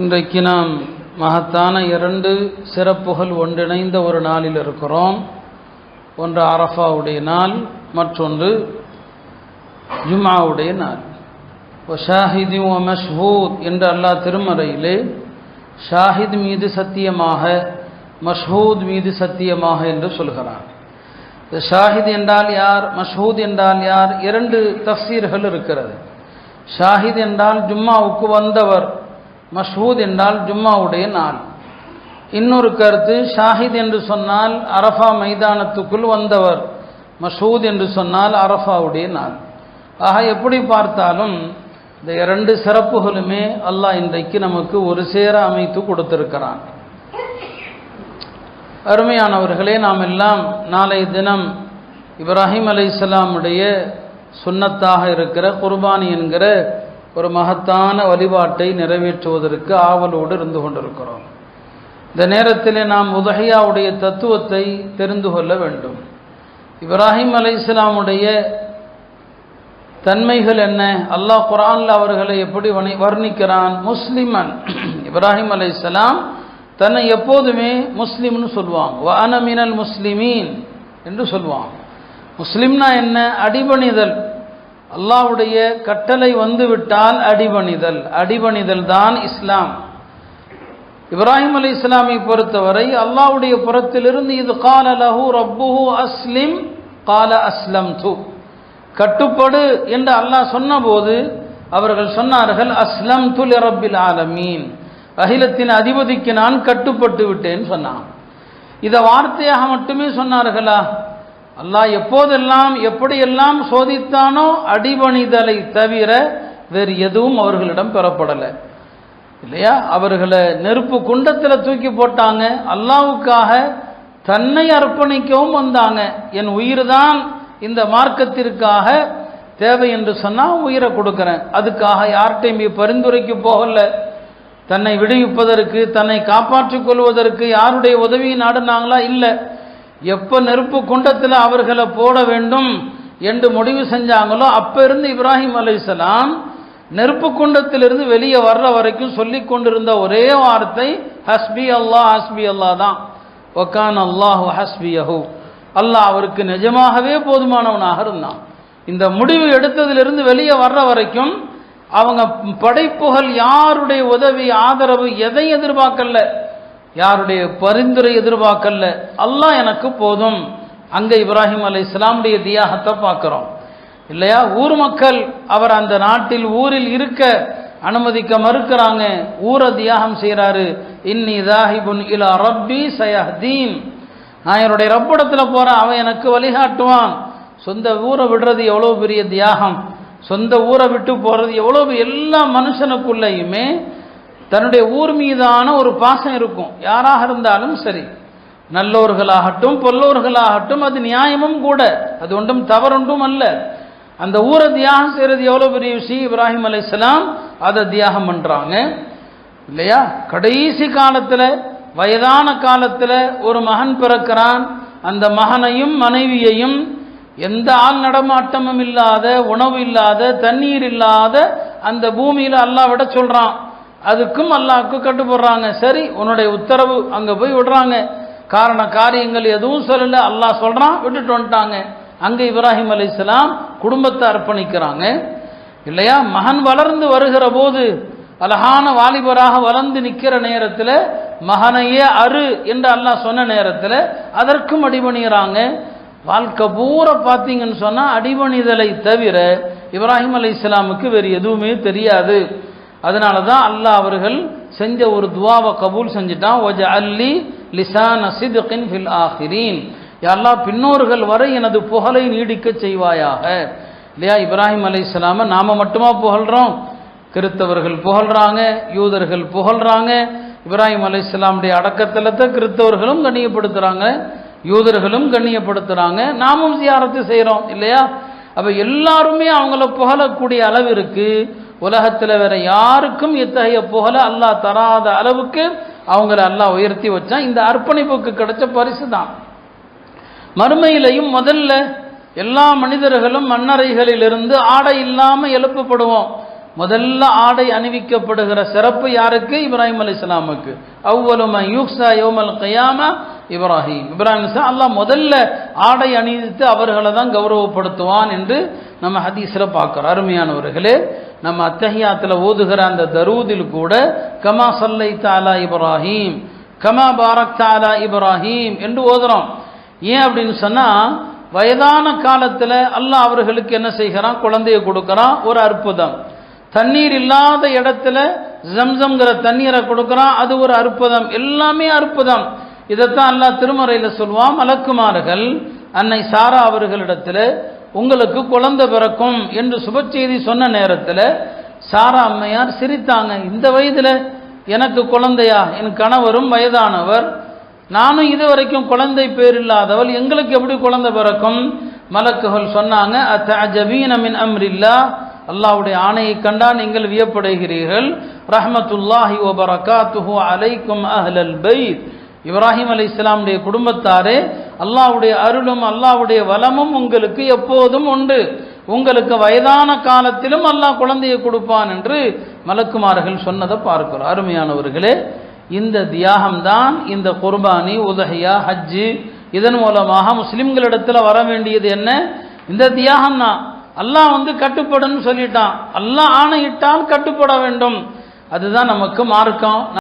இன்றைக்கு நாம் மகத்தான இரண்டு சிறப்புகள் ஒன்றிணைந்த ஒரு நாளில் இருக்கிறோம். ஒன்று அரஃபாவுடைய நாள் மற்றொன்று ஜும்மாவுடைய நாள். ஷாஹிதி ஓ மஷ்ஹூத் என்று அல்லாஹ் திருமறையிலே ஷாஹித் மீது சத்தியமாக மஷ்ஹூத் மீது சத்தியமாக என்று சொல்கிறார். இந்த ஷாஹித் என்றால் யார் மஷ்ஹூத் என்றால் யார் இரண்டு தஃசீர்கள் இருக்கிறது. ஷாஹித் என்றால் ஜும்மாவுக்கு வந்தவர் மஷ்ஹூத் என்றால் ஜும்மாவுடைய நாள். இன்னொரு கருத்து ஷாஹித் என்று சொன்னால் அரஃபா மைதானத்துக்குள் வந்தவர். மஷூத் என்று சொன்னால் அரஃபாவுடைய நாள். ஆக எப்படி பார்த்தாலும் இந்த இரண்டு சிறப்புகளுமே அல்லாஹ் இன்றைக்கு நமக்கு ஒரு சேர அமைத்து கொடுத்திருக்கிறான். அருமையானவர்களே நாம் எல்லாம் நாளை தினம் இப்ராஹிம் அலை இஸ்லாமுடைய சுன்னத்தாக இருக்கிற குர்பானி என்கிற ஒரு மகத்தான வழிபாட்டை நிறைவேற்றுவதற்கு ஆவலோடு இருந்து கொண்டிருக்கிறோம். இந்த நேரத்தில் நாம் உதகையாவுடைய தத்துவத்தை தெரிந்து கொள்ள வேண்டும். இப்ராஹிம் அலை இஸ்லாமுடைய தன்மைகள் என்ன? அல்லாஹ் குரான்ல அவர்களை எப்படி வர்ணிக்கிறான்? முஸ்லிமன். இப்ராஹிம் அலை இஸ்லாம் தன்னை எப்போதுமே முஸ்லீம்னு சொல்லுவாங்க. வானமினல் முஸ்லிமீன் என்று சொல்லுவாங்க. முஸ்லிம்னா என்ன? அடிபணிதல். அல்லாவுடைய கட்டளை வந்துவிட்டால் அடிபணிதல். அடிபணிதல் தான் இஸ்லாம். இப்ராஹிம் அலி இஸ்லாமை பொறுத்தவரை அல்லாவுடைய புறத்திலிருந்து இது கால லஹு ரப்புஹு அஸ்லிம் கால அஸ்லம் து கட்டுப்படு என்று அல்லாஹ் சொன்னபோது அவர்கள் சொன்னார்கள் அஸ்லம் துல் ரப்பில் ஆலமீன். அகிலத்தின் அதிபதிக்கு நான் கட்டுப்பட்டு விட்டேன் சொன்னான். இதை வார்த்தையாக மட்டுமே சொன்னார்களா? அல்லாஹ் எப்போதெல்லாம் எப்படியெல்லாம் சோதித்தானோ அடிபணிதலை தவிர வேறு எதுவும் அவர்களிடம் பெறப்படலை. இல்லையா? அவர்களை நெருப்பு குண்டத்தில் தூக்கி போட்டாங்க. அல்லாவுக்காக தன்னை அர்ப்பணிக்கவும் வந்தாங்க. என் உயிர் தான் இந்த மார்க்கத்திற்காக தேவை என்று சொன்னால் உயிரை கொடுக்குறேன். அதுக்காக யார்கிட்டையும் பரிந்துரைக்கு போகல. தன்னை விடுவிப்பதற்கு தன்னை காப்பாற்றிக் கொள்வதற்கு யாருடைய உதவியை நாடுனாங்களா இல்லை. எப்போ நெருப்பு குண்டத்தில் அவர்களை போட வேண்டும் என்று முடிவு செஞ்சாங்களோ அப்போ இருந்து இப்ராஹிம் அலைசலாம் நெருப்பு குண்டத்திலிருந்து வெளியே வர்ற வரைக்கும் சொல்லி கொண்டிருந்த ஒரே வார்த்தை ஹஸ்பி அல்லாஹ் ஹஸ்பி அல்லா தான். ஒக்கான் அல்லாஹு அஹூ அல்லாஹ் அவருக்கு நிஜமாகவே போதுமானவனாக இருந்தான். இந்த முடிவு எடுத்ததிலிருந்து வெளியே வர்ற வரைக்கும் அவங்க படைப்புகள் யாருடைய உதவி ஆதரவு எதை எதிர்பார்க்கல. யாருடைய பரிந்துரை எதிர்பார்க்கல அல்லாஹ் எனக்கு போதும். அங்கே இப்ராஹிம் அலை இஸ்லாமுடைய தியாகத்தை பார்க்குறோம். இல்லையா? ஊர் மக்கள் அவர் அந்த நாட்டில் ஊரில் இருக்க அனுமதிக்க மறுக்கிறாங்க. ஊரை தியாகம் செய்கிறாரு இன்னி தாஹிபுன் இலா ரப்பி சயஹ்தீன். நான் என்னுடைய ரப்பிடத்தில் போகிறேன் அவன் எனக்கு வழிகாட்டுவான். சொந்த ஊரை விடுறது எவ்வளோ பெரிய தியாகம். சொந்த ஊரை விட்டு போகிறது எவ்வளோ எல்லா மனுஷனுக்குள்ளேயுமே தன்னுடைய ஊர் மீதான ஒரு பாசம் இருக்கும். யாராக இருந்தாலும் சரி. நல்லோர்களாகட்டும் பொல்லோர்களாகட்டும் அது நியாயமும் கூட. அது ஒன்றும் தவறொன்றும் அல்ல. அந்த ஊரை தியாகம் செய்கிறது எவ்வளோ பெரிய விஷயம்? இப்ராஹிம் அலை இஸ்லாம் அதை தியாகம் பண்ணுறாங்க இல்லையா? கடைசி காலத்தில் வயதான காலத்தில் ஒரு மகன் பிறக்கிறான். அந்த மகனையும் மனைவியையும் எந்த ஆள் நடமாட்டமும் இல்லாத உணவு இல்லாத தண்ணீர் இல்லாத அந்த பூமியில் அல்லாவிட சொல்கிறான் அதுக்கும் அல்லாஹ்க்கு கட்டுப்படுறாங்க. சரி உன்னுடைய உத்தரவு அங்கே போய் விடுறாங்க. காரண காரியங்கள் எதுவும் சொல்லலை. அல்லாஹ் சொல்கிறான் விட்டுட்டு வந்துட்டாங்க. அங்கே இப்ராஹிம் அலி இஸ்லாம் குடும்பத்தை அர்ப்பணிக்கிறாங்க. இல்லையா? மகன் வளர்ந்து வருகிற போது அழகான வாலிபராக வளர்ந்து நிற்கிற நேரத்தில் மகனையே அரு என்று அல்லாஹ் சொன்ன நேரத்தில் அதற்கும் அடிபணிகிறாங்க வாழ்க்கை பூரா பார்த்தீங்கன்னு சொன்னால் அடிபணிதலை தவிர இப்ராஹிம் அலி இஸ்லாமுக்கு வேறு எதுவுமே தெரியாது. அதனால தான் அல்லாஹ் அவர்கள் செஞ்ச ஒரு துவாவை கபூல் செஞ்சுட்டான். ஒஜ அல்லி லிசான் அசிதுகின் ஃபில் ஆஹிரீன் எல்லா பின்னோர்கள் வரை எனது புகழை நீடிக்க செய்வாயாக. இல்லையா இப்ராஹிம் அலி இஸ்லாம நாம மட்டுமா புகழ்கிறோம் கிறித்தவர்கள் புகழ்றாங்க யூதர்கள் புகழ்றாங்க இப்ராஹிம் அலி இஸ்லாமுடைய அடக்கத்தில் தான் கிறித்தவர்களும் கண்ணியப்படுத்துகிறாங்க யூதர்களும் கண்ணியப்படுத்துகிறாங்க நாமும் சியாரத்து செய்கிறோம் இல்லையா அப்போ எல்லாருமே அவங்கள புகழக்கூடிய அளவிற்கு உலகத்தில் வேற யாருக்கும் இத்தகைய புகழை அல்லாஹ் தராத அளவுக்கு அவங்கள அல்லாஹ் உயர்த்தி வச்சான். இந்த அர்ப்பணிப்புக்கு கிடைச்ச பரிசு தான் மறுமையிலையும் முதல்ல எல்லா மனிதர்களும் மண்ணறைகளிலிருந்து ஆடை இல்லாமல் எழுப்பப்படுவோம். முதல்ல ஆடை அணிவிக்கப்படுகிற சிறப்பு யாருக்கு? இப்ராஹிம் அலி இஸ்லாமுக்கு. அவ்வளவு யூக்ஸா யோமல் கயாமா? இப்ராஹிம். இப்ராஹிம் அல்லாஹ் முதல்ல ஆடை அணிவித்து அவர்களை தான் கௌரவப்படுத்துவான் என்று நம்ம ஹதீஸில் பார்க்குறோம். அருமையானவர்களே நம்ம அத்தஹியாத்தில் ஓதுகிற அந்த தரூதில் கூட கமா சல்லை தாலா இப்ராஹிம் கமா பாரக் தாலா இப்ராஹிம் என்று ஓதுறோம். ஏன் அப்படின்னு சொன்னால் வயதான காலத்தில் அல்லாஹ் அவர்களுக்கு என்ன செய்கிறான்? குழந்தையை கொடுக்குறான். ஒரு அற்புதம். தண்ணீர் இல்லாத இடத்துல ஜம்சம்ங்கிற தண்ணீரை கொடுக்குறான். அது ஒரு அற்புதம். எல்லாமே அற்புதம். இதைத்தான் அல்லாஹ் திருமறையில் சொல்லுவான் மலக்குமார்கள் அன்னை சாரா அவர்களிடத்தில் உங்களுக்கு குழந்தை பிறக்கும் என்று சுப செய்தி சொன்ன நேரத்தில் சாரா அம்மையார் சிரித்தாங்க. இந்த வயதில் எனக்கு குழந்தையா? என் கணவரும் வயதானவர். நானும் இது வரைக்கும் குழந்தை பேர் இல்லாதவள். எங்களுக்கு எப்படி குழந்தை பிறக்கும்? மலக்குகள் சொன்னாங்க அத்தஜபீன மின் அம்ரில்லா. அல்லாவுடைய ஆணையை கண்டா நீங்கள் வியப்படைகிறீர்கள். ரஹமத்துல்லாஹி வ அலைக்கும் அஹ்லல் பைத். இப்ராஹிம் அலி இஸ்லாமுடைய குடும்பத்தாரே அல்லாவுடைய அருளும் அல்லாவுடைய வளமும் உங்களுக்கு எப்போதும் உண்டு. உங்களுக்கு வயதான காலத்திலும் அல்லாஹ் குழந்தையை கொடுப்பான் என்று மலக்குமார்கள் சொன்னதை பார்க்கிறோம். அருமையானவர்களே இந்த தியாகம்தான் இந்த குர்பானி உதஹியா ஹஜ்ஜு இதன் மூலமாக முஸ்லிம்களிடத்தில் வர வேண்டியது என்ன? இந்த தியாகம் தான் அல்லாஹ் வந்து கட்டுப்படுன்னு சொல்லிட்டான். அல்லாஹ் ஆணையிட்டால் கட்டுப்பட வேண்டும். அதுதான் நமக்கு மார்க்கம்.